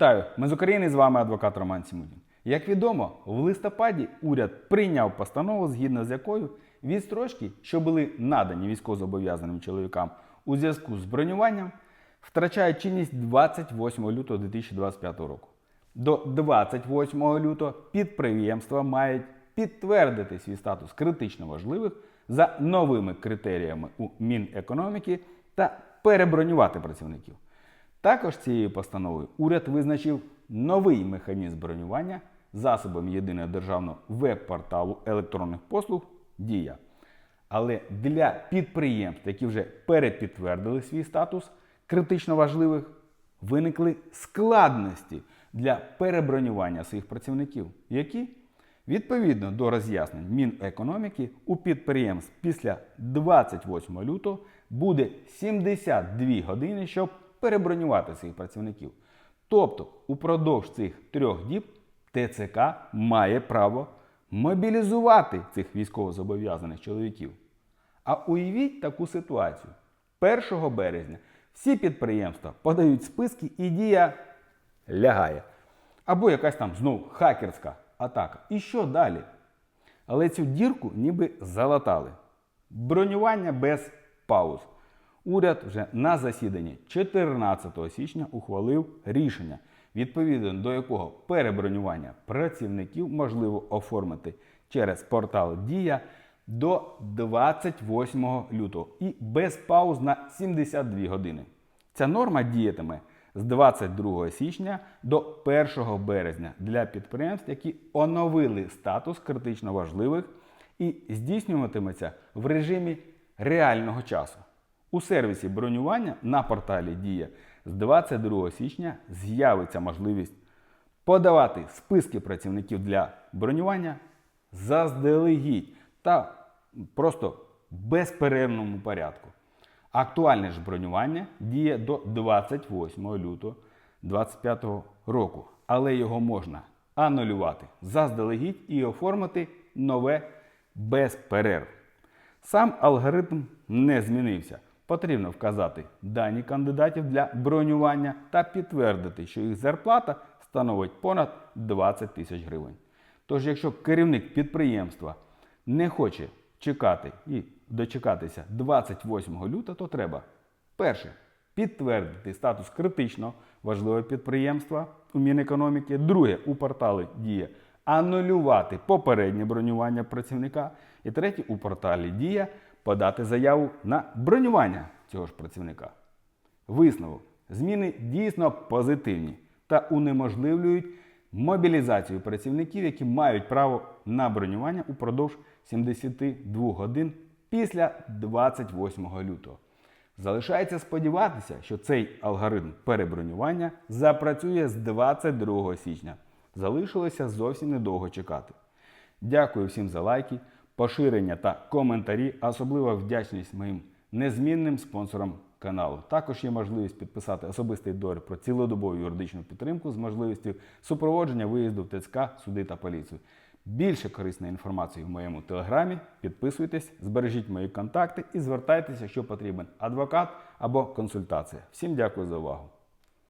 Вітаю! Ми з України з вами адвокат Роман Сімудін. Як відомо, в листопаді уряд прийняв постанову, згідно з якою відстрочки, що були надані військовозобов'язаним чоловікам у зв'язку з бронюванням, втрачають чинність 28 лютого 2025 року. До 28 лютого підприємства мають підтвердити свій статус критично важливих за новими критеріями у Мінекономіки та перебронювати працівників. Також цією постановою уряд визначив новий механізм бронювання засобом єдиного державного веб-порталу електронних послуг Дія. Але для підприємств, які вже перепідтвердили свій статус критично важливих, виникли складності для перебронювання своїх працівників, які відповідно до роз'яснень Мінекономіки у підприємств після 28 лютого буде 72 години, щоб перебронювати своїх працівників. Тобто, упродовж цих трьох діб ТЦК має право мобілізувати цих військовозобов'язаних чоловіків. А уявіть таку ситуацію. 1 березня всі підприємства подають списки і дія лягає. Або якась там знов хакерська атака. І що далі? Але цю дірку ніби залатали. Бронювання без пауз. Уряд вже на засіданні 14 січня ухвалив рішення, відповідно до якого перебронювання працівників можливо оформити через портал Дія до 28 лютого і без пауз на 72 години. Ця норма діятиме з 22 січня до 1 березня для підприємств, які оновили статус критично важливих і здійснюватиметься в режимі реального часу. У сервісі бронювання на порталі Дія з 22 січня з'явиться можливість подавати списки працівників для бронювання заздалегідь та просто безперервному порядку. Актуальне ж бронювання діє до 28 лютого 2025 року, але його можна анулювати заздалегідь і оформити нове без перерв. Сам алгоритм не змінився. Потрібно вказати дані кандидатів для бронювання та підтвердити, що їх зарплата становить понад 20 тисяч гривень. Тож, якщо керівник підприємства не хоче чекати і дочекатися 28 лютого, то треба перше підтвердити статус критично важливого підприємства у Мінекономіки. Друге, у порталі Дія анулювати попереднє бронювання працівника. І третє, у порталі Дія подати заяву на бронювання цього ж працівника. Висновок. Зміни дійсно позитивні та унеможливлюють мобілізацію працівників, які мають право на бронювання упродовж 72 годин після 28 лютого. Залишається сподіватися, що цей алгоритм перебронювання запрацює з 22 січня. Залишилося зовсім недовго чекати. Дякую всім за лайки, поширення та коментарі, а особлива вдячність моїм незмінним спонсорам каналу. Також є можливість підписати особистий договір про цілодобову юридичну підтримку з можливістю супроводження виїзду в ТЦК, суди та поліцію. Більше корисної інформації в моєму телеграмі. Підписуйтесь, збережіть мої контакти і звертайтеся, якщо потрібен адвокат або консультація. Всім дякую за увагу.